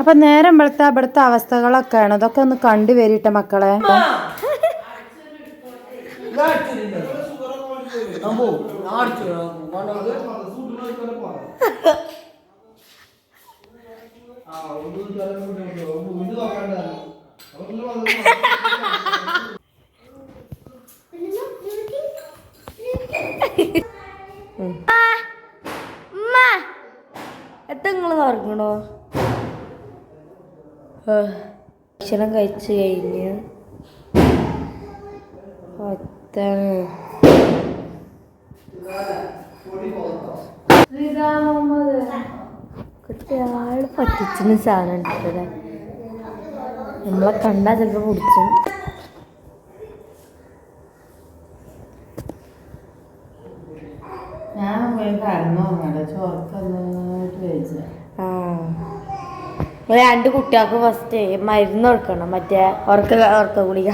അപ്പൊ നേരം വെളുത്ത ഇവിടുത്തെ അവസ്ഥകളൊക്കെയാണ്. അതൊക്കെ ഒന്ന് കണ്ടു വരിട്ടെ മക്കളെ. എത്ര ഭക്ഷണം കഴിച്ചു കഴിഞ്ഞ് ഒത്താണ് കുട്ടിയാൾ പറ്റിച്ചിന് സാധനം ഉണ്ടല്ലേ നമ്മളെ കണ്ടാൽ ചിലപ്പോൾ പിടിച്ചു. ഞാൻ പോയി കടന്നുറങ്ങട്ടെ ചോർക്കൊന്നായിട്ട് കഴിച്ച? രണ്ട് കുട്ടികൾക്ക് ഫസ്റ്റ് മരുന്ന് കൊടുക്കണം. മറ്റേ ഉറക്ക ഉറക്ക ഗുളിക.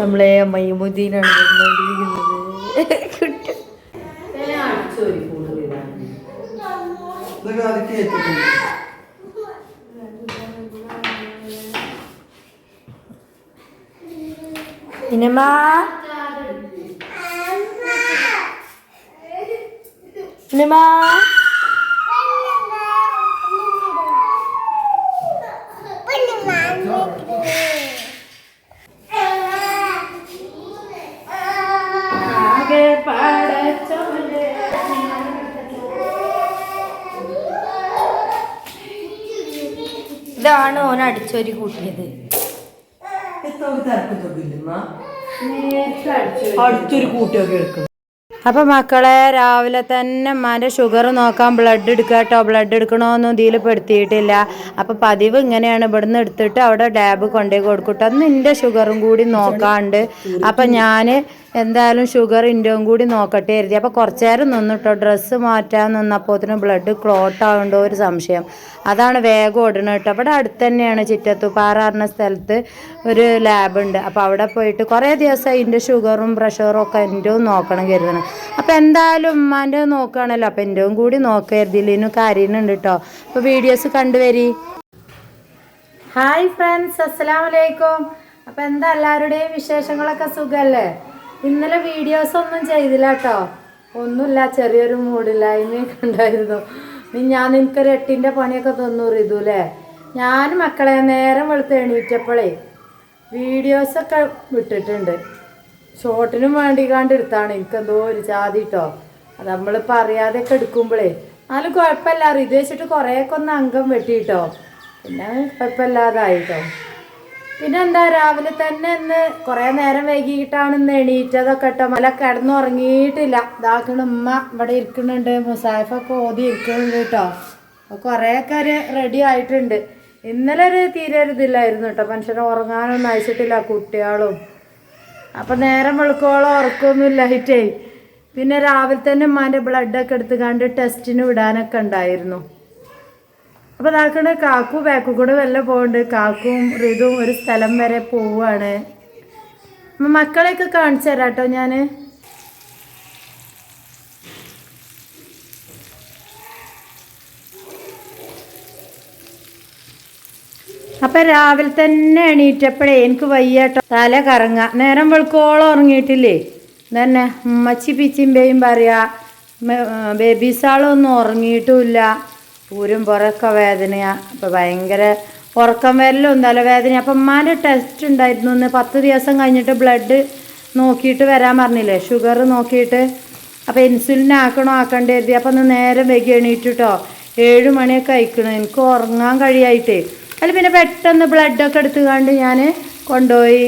നമ്മളെ മൈമുദ്ദീനാണ് കുട്ടി ഇതാണ് ഓൻ അടിച്ചോരി കൂട്ടിയത്. അടുത്തൊരു കൂട്ടിയൊക്കെ എടുക്കും അപ്പൊ മക്കളെ രാവിലെ തന്നെ മാന്റെ ഷുഗർ നോക്കാൻ ബ്ലഡ് എടുക്കുക കേട്ടോ ബ്ലഡ് എടുക്കണോന്നും ഇതിൽ പെടുത്തിയിട്ടില്ല. അപ്പൊ പതിവ് ഇങ്ങനെയാണ് ഇവിടുന്ന് എടുത്തിട്ട് അവിടെ ഡാബ് കൊണ്ടുപോയി കൊടുക്കട്ടോ അന്ന് എന്റെ ഷുഗറും കൂടി നോക്കാണ്ട്. അപ്പൊ ഞാൻ എന്തായാലും ഷുഗർ ഇന്റെയും കൂടി നോക്കട്ടെ കരുതി. അപ്പോൾ കുറച്ച് നേരം നിന്നിട്ടോ. ഡ്രസ്സ് മാറ്റാൻ നിന്നപ്പോത്തിന് ബ്ലഡ് ക്ലോട്ട് ആവുണ്ടോ ഒരു സംശയം. അതാണ് വേഗം ഓടണം കേട്ടോ. അവിടെ അടുത്ത് തന്നെയാണ് ചിറ്റത്തുപാറ പറഞ്ഞ സ്ഥലത്ത് ഒരു ലാബുണ്ട് അപ്പോൾ അവിടെ പോയിട്ട് കുറേ ദിവസമായി എന്റെ ഷുഗറും പ്രഷറും ഒക്കെ എന്റെയും നോക്കണം കരുതണം. അപ്പോൾ എന്തായാലും ഉമ്മാന്റെ നോക്കുകയാണല്ലോ അപ്പോൾ എന്റെയും കൂടി നോക്കരുതില്ലിനും കാര്യമുണ്ട് കേട്ടോ. അപ്പോൾ വീഡിയോസ് കണ്ടുവരി. ഹായ് ഫ്രണ്ട്സ് അസ്സലാമലൈക്കും അപ്പോൾ എന്താ എല്ലാവരുടെയും വിശേഷങ്ങളൊക്കെ സുഖമല്ലേ ഇന്നലെ വീഡിയോസ് ഒന്നും ചെയ്തില്ല കേട്ടോ ഒന്നുമില്ല ചെറിയൊരു മൂടില്ലായ്മയൊക്കെ ഉണ്ടായിരുന്നു. ഞാൻ നിനക്കൊരു എട്ടിന്റെ പണിയൊക്കെ തന്നു ഇതുല്ലേ ഞാൻ മക്കളെ നേരം വെളുത്ത് എണീറ്റപ്പോഴേ വീഡിയോസൊക്കെ വിട്ടിട്ടുണ്ട്. ഷോർട്ടിനും വേണ്ടി കണ്ടെടുത്താണ് എനിക്കെന്തോ ഒരു ജാതി കേട്ടോ അത് നമ്മളിപ്പോൾ അറിയാതെയൊക്കെ എടുക്കുമ്പോഴേ എന്നാലും കുഴപ്പമില്ല റിതു വെച്ചിട്ട് കുറേയൊക്കെ ഒന്ന് അംഗം വെട്ടിട്ടോ. പിന്നെ കുഴപ്പമില്ലാതായി കേട്ടോ പിന്നെ എന്താ രാവിലെ തന്നെ ഇന്ന് കുറേ നേരം വൈകിട്ടാണ് ഇന്ന് എണീറ്റതൊക്കെ കേട്ടോ. മല കിടന്നുറങ്ങിയിട്ടില്ല. ഇതാക്കണ ഉമ്മ ഇവിടെ ഇരിക്കുന്നുണ്ട്. മുസാഫൊക്കെ ഓതി ഇരിക്കുന്നുണ്ട് കേട്ടോ. അപ്പോൾ കുറേയൊക്കെ ഒരു റെഡി ആയിട്ടുണ്ട്. ഇന്നലെ ഒരു തീരെ ഒരു ഇതില്ലായിരുന്നു കേട്ടോ. മനുഷ്യനെ ഉറങ്ങാനൊന്നും അയച്ചിട്ടില്ല കുട്ടികളും. അപ്പം നേരം വെളുക്കോളം ഉറക്കൊന്നുമില്ല ഹിറ്റേ പിന്നെ രാവിലെ തന്നെ ഉമ്മാന്റെ ബ്ലഡൊക്കെ എടുത്ത് കണ്ട് ടെസ്റ്റിന് വിടാനൊക്കെ ഉണ്ടായിരുന്നു. അപ്പോൾ നടക്കണ കാക്കു ബാക്കു കൂടെ വല്ല പോകുന്നുണ്ട് കാക്കും ഋതുവും ഒരു സ്ഥലം വരെ പോവാണ് അപ്പൊ മക്കളെയൊക്കെ കാണിച്ചു തരാം കേട്ടോ ഞാൻ അപ്പൊ രാവിലെ തന്നെ എണീറ്റപ്പോഴേ എനിക്ക് വയ്യാട്ടോ. തല കറങ്ങ. നേരം വെളുക്കോളം ഉറങ്ങിയിട്ടില്ലേ? തന്നെ ഉമ്മച്ചി പിച്ചിമ്പേയും പറയാ ബേബീസാളൊന്നും ഉറങ്ങിയിട്ടുമില്ല. ഊരും പുറമൊക്കെ വേദനയാണ് അപ്പം ഭയങ്കര ഉറക്കം വരലും തലവേദന അപ്പം ഉമ്മാന്റെ ടെസ്റ്റ് ഉണ്ടായിരുന്നു. ഇന്ന് പത്ത് ദിവസം കഴിഞ്ഞിട്ട് ബ്ലഡ് നോക്കിയിട്ട് വരാൻ പറഞ്ഞില്ലേ? ഷുഗർ നോക്കിയിട്ട്. അപ്പോൾ ഇൻസുലിൻ ആക്കണോ ആക്കണ്ടേ കരുതി. അപ്പം ഒന്ന് നേരം വൈകി എണീറ്റിട്ടോ ഏഴ് മണിയൊക്കെ അയക്കണം എനിക്ക് ഉറങ്ങാൻ കഴിയായിട്ടേ. അതിൽ പിന്നെ പെട്ടെന്ന് ബ്ലഡൊക്കെ എടുത്ത് കണ്ട് ഞാൻ കൊണ്ടുപോയി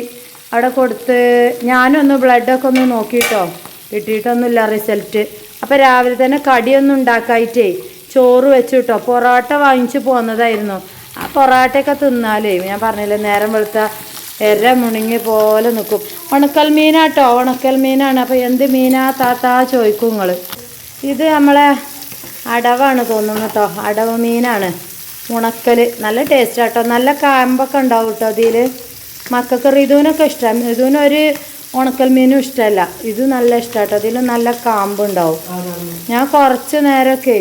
അവിടെ കൊടുത്ത് ഞാനും ഒന്ന് ബ്ലഡൊക്കെ ഒന്ന് നോക്കിയിട്ടോ കിട്ടിയിട്ടൊന്നുമില്ല റിസൾട്ട് അപ്പോൾ രാവിലെ തന്നെ കടിയൊന്നും ഉണ്ടാക്കായിട്ടേ. ചോറ് വെച്ചു കിട്ടോ പൊറോട്ട വാങ്ങിച്ചു പോന്നതായിരുന്നു. ആ പൊറോട്ടയൊക്കെ തിന്നാലേ ഞാൻ പറഞ്ഞില്ലേ നേരം വെളുത്ത എര മുണുങ്ങി പോലെ നിൽക്കും ഉണക്കൽ മീനാട്ടോ ഉണക്കൽ മീനാണ്. അപ്പോൾ എന്ത് മീനാ താത്താ ചോദിക്കും നിങ്ങൾ ഇത് നമ്മളെ അടവാണ് തോന്നുന്നു കേട്ടോ. അടവ് മീനാണ്. ഉണക്കൽ നല്ല ടേസ്റ്റ് ആട്ടോ. നല്ല കാമ്പൊക്കെ ഉണ്ടാവും കേട്ടോ അതിൽ മക്കൾക്ക് ഋതുവിനൊക്കെ ഇഷ്ടമാണ് ഋതുവിനൊരു ഉണക്കൽ മീനും ഇഷ്ടമല്ല ഇത് നല്ല ഇഷ്ടമാട്ടോ അതിൽ നല്ല കാമ്പുണ്ടാവും. ഞാൻ കുറച്ച് നേരമൊക്കെ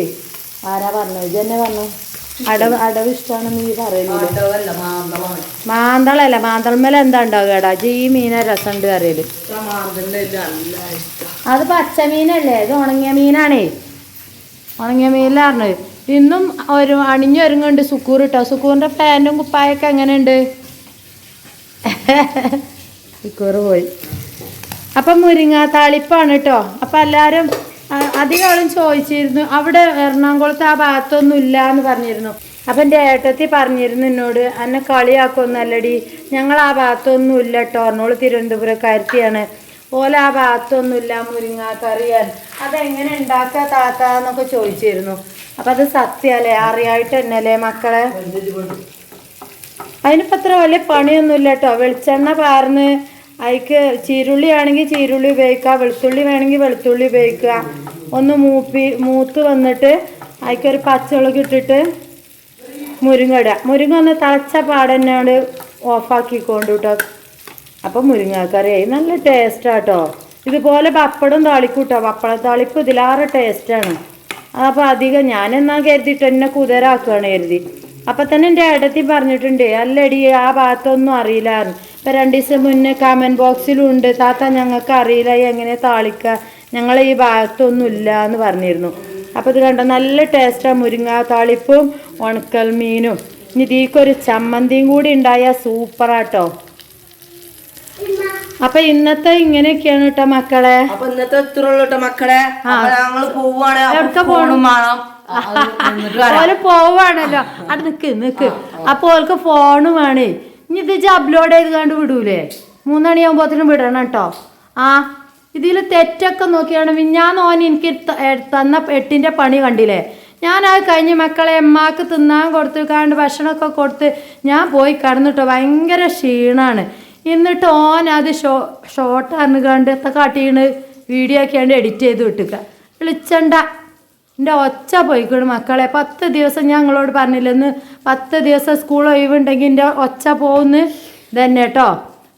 ആരാ പറഞ്ഞു ഇത് തന്നെ പറഞ്ഞു. അടവ് അടവ് ഇഷ്ടമാണെന്ന് നീ പറയുന്നത് മാന്തളല്ല മാന്തളമേല എന്താ ഉണ്ടാവുക ജി മീന രസമുണ്ട് അറിയൽ അത് നല്ല മീനല്ലേ ഇത് ഉണങ്ങിയ മീനാണേ. ഉണങ്ങിയ മീനിലാണ് ഇന്നും ഒരു അണിഞ്ഞൊരുങ്ങുണ്ട് സുക്കൂർ ഇട്ടോ സുക്കൂറിന്റെ പാന്റും കുപ്പായൊക്കെ എങ്ങനെയുണ്ട്? സുക്കൂർ പോയി. അപ്പം മുരിങ്ങ താളിപ്പാണ് കേട്ടോ അപ്പം എല്ലാവരും അ- അധികം ആളും ചോദിച്ചിരുന്നു അവിടെ എറണാകുളത്ത് ആ ഭാഗത്തൊന്നും ഇല്ല എന്ന് പറഞ്ഞിരുന്നു. അപ്പം എന്റെ ഏട്ടത്തി പറഞ്ഞിരുന്നു എന്നോട് എന്നെ കളിയാക്കൊന്നല്ലടി ഞങ്ങൾ ആ ഭാഗത്തൊന്നും ഇല്ല കേട്ടോ എറണോൾ തിരുവനന്തപുരക്കാരത്തിയാണ്. ഓല ആ ഭാഗത്തൊന്നും ഇല്ല മുരിങ്ങ കറിയാൻ അതെങ്ങനെ ഉണ്ടാക്കുക താത്ത? എന്നൊക്കെ ചോദിച്ചിരുന്നു. അപ്പം അത് സത്യമല്ലേ അറിയായിട്ട് തന്നെയല്ലേ മക്കളെ അതിനിപ്പോൾ അത്ര വലിയ പണിയൊന്നുമില്ല കേട്ടോ വെളിച്ചെണ്ണ പാർന്ന് അതിക്ക് ചീരുള്ളി ആണെങ്കിൽ ചീരുള്ളി ഉപയോഗിക്കുക വെളുത്തുള്ളി വേണമെങ്കിൽ വെളുത്തുള്ളി ഉപയോഗിക്കുക ഒന്ന് മൂപ്പി മൂത്ത് വന്നിട്ട് അതിക്കൊരു പച്ചമുളക് ഇട്ടിട്ട് മുരിങ്ങ ഇടുക മുരിങ്ങ ഒന്ന് തിളച്ച പാടന്നോട് ഓഫാക്കിക്കൊണ്ട് കേട്ടോ അപ്പം മുരിങ്ങാക്കറിയായി. നല്ല ടേസ്റ്റാട്ടോ. ഇതുപോലെ പപ്പടം താളിക്കൂട്ടോ. പപ്പട താളിപ്പ് ഇതിലാറെ ടേസ്റ്റാണ്. അപ്പോൾ അധികം ഞാനെന്നാ കരുതിയിട്ട് എന്നെ കുതിരാക്കുകയാണ് കരുതി. അപ്പം തന്നെ എന്റെ ഇടത്തി പറഞ്ഞിട്ടുണ്ട് അല്ലടി ആ ഭാഗത്തൊന്നും അറിയില്ലായിരുന്നു ഇപ്പം രണ്ട് ദിവസം മുന്നേ കമന്റ് ബോക്സിലുണ്ട് താത്ത ഞങ്ങൾക്ക് അറിയില്ല എങ്ങനെ താളിക്കുക ഞങ്ങൾ ഈ ഭാഗത്തൊന്നും ഇല്ല എന്ന് പറഞ്ഞിരുന്നു. അപ്പോൾ ഇത് കണ്ടോ? നല്ല ടേസ്റ്റാണ് മുരിങ്ങ താളിപ്പും ഉണക്കൽ മീനും. ഇനി ഇതിക്കൊരു ചമ്മന്തിയും കൂടി ഉണ്ടായാൽ സൂപ്പറാട്ടോ അപ്പൊ ഇന്നത്തെ ഇങ്ങനെയൊക്കെയാണ് കേട്ടോ മക്കളെ. അപ്പൊ ഇന്നത്തെ കേട്ടോ മക്കളെ. ഞങ്ങൾ പോവാണ്. വേണം. ഓൽ പോവാണല്ലോ. അവിടെ നിക്ക് നിക്ക്. അപ്പൊ ഓൾക്ക് ഫോണ് വേണേ. ഇനി ഇത് ഇജ്ജ് അപ്ലോഡ് ചെയ്ത് കണ്ട് വിടൂലേ? മൂന്നണിയാകുമ്പോഴത്തേനും വിടണം കേട്ടോ ആ ഇതിൽ തെറ്റൊക്കെ നോക്കിയാണെങ്കിൽ ഞാൻ ഓൻ എനിക്ക് തന്ന എട്ടിന്റെ പണി കണ്ടില്ലേ? ഞാൻ അത് കഴിഞ്ഞ് മക്കളെ എമ്മാക്ക് തിന്നാൻ കൊടുത്ത് കാണ്ട് ഭക്ഷണമൊക്കെ കൊടുത്ത് ഞാൻ പോയി കടന്നിട്ടോ ഭയങ്കര ക്ഷീണമാണ് എന്നിട്ട് ഓൻ അത് ഷോ ഷോർട്ടാണ് കണ്ട് എത്ര കാട്ടിയാണ് വീഡിയോ ആക്കിയാണ്ട് എഡിറ്റ് ചെയ്ത് വിട്ടുക വിളിച്ചണ്ട. എന്റെ ഒച്ച പോയിക്കോട് മക്കളെ. പത്ത് ദിവസം ഞങ്ങളോട് പറഞ്ഞില്ലെന്ന് പത്ത് ദിവസം സ്കൂൾ ഒഴിവുണ്ടെങ്കിൽ എന്റെ ഒച്ച പോകുന്നു തന്നെ കേട്ടോ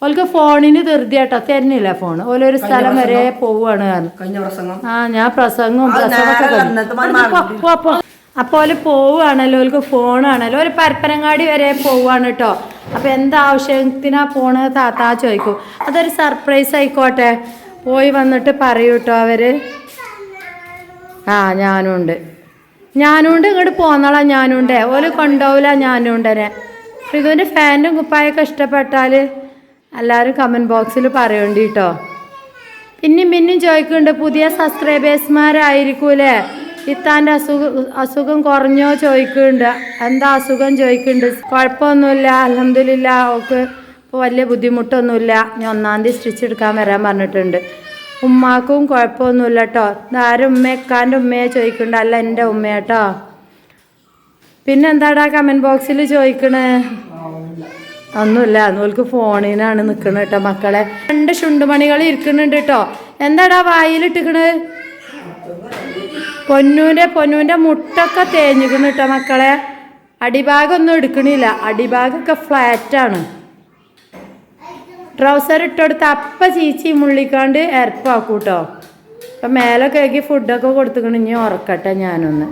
ഓൾക്ക് ഫോണിന് ധൃതി കേട്ടോ തരുന്നില്ല ഫോൺ ഓലൊരു സ്ഥലം വരെ പോവാണ് കാരണം ആ ഞാൻ പ്രസംഗവും അത് പ്രസവമൊക്കെ നേരെ കഴിഞ്ഞു. ഇന്നത്തെ അവിടുന്ന് പോ, പോ, പോ. അപ്പോൾ ഓൽ പോവുകയാണല്ലോ ഓൽക്ക് ഫോണാണല്ലോ. ഒരു പരപ്പനങ്ങാടി വരെ പോവാണ് കേട്ടോ അപ്പോൾ എന്താവശ്യത്തിനാ പോണത് താത്താ ചോദിക്കും. അതൊരു സർപ്രൈസ് ആയിക്കോട്ടെ. പോയി വന്നിട്ട് പറയൂ കേട്ടോ അവർ. ആ ഞാനും ഉണ്ട് ഞാനും ഉണ്ട് ഇങ്ങോട്ട് പോന്നോളാം ഞാനും ഉണ്ട് ഓൽ കൊണ്ടുപോകില്ല ഞാനും ഉണ്ടനെ ഇതിന്റെ ഫാനും കുപ്പായൊക്കെ ഇഷ്ടപ്പെട്ടാൽ എല്ലാവരും കമന്റ് ബോക്സിൽ പറയണ്ടി കേട്ടോ പിന്നെയും പിന്നെയും ചോദിക്കുന്നുണ്ട് പുതിയ സബ്സ്ക്രൈബേഴ്സ്മാരായിരിക്കൂലേ ഇത്താന്റെ അസുഖം അസുഖം കുറഞ്ഞോ ചോദിക്കുന്നുണ്ട് എന്താ അസുഖം ചോദിക്കുന്നുണ്ട് കുഴപ്പമൊന്നുമില്ല അലഹമില്ല ഓക്ക് ഇപ്പോൾ വലിയ ബുദ്ധിമുട്ടൊന്നുമില്ല. ഞാൻ ഒന്നാം തീയതി സ്റ്റിച്ച് എടുക്കാൻ വരാൻ പറഞ്ഞിട്ടുണ്ട്. ഉമ്മാക്കും കുഴപ്പമൊന്നുമില്ല കേട്ടോ ആരും ഉമ്മയെക്കാന്റെ ഉമ്മയെ ചോദിക്കണ്ട. അല്ല എന്റെ ഉമ്മയാട്ടോ പിന്നെന്താടാ കമന്റ് ബോക്സിൽ ചോദിക്കണേ? ഒന്നുമില്ല. നൂൽക്ക് ഫോണിനാണ് നിൽക്കണത് കേട്ടോ മക്കളെ. രണ്ട് ശുണ്ടുമണികൾ ഇരിക്കുന്നുണ്ട് കേട്ടോ എന്താടാ വായിലിട്ടിക്കണ്? പൊന്നൂന്റെ പൊന്നൂന്റെ മുട്ടൊക്കെ തേഞ്ഞിക്കണ് കേട്ടോ മക്കളെ. അടിഭാഗം ഒന്നും എടുക്കണില്ല. അടിഭാഗമൊക്കെ ഫ്ലാറ്റാണ് ട്രൗസർ ഇട്ടെടുത്ത് അപ്പ ചീച്ചി മുള്ളിക്കാണ്ട് എരപ്പാക്കും കേട്ടോ അപ്പം മേലെ കേക്ക് ഫുഡൊക്കെ കൊടുത്തുക്കണ് ഇനി ഉറക്കട്ടെ ഞാനൊന്ന്.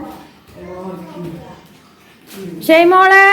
ഷെയ്മോളെ!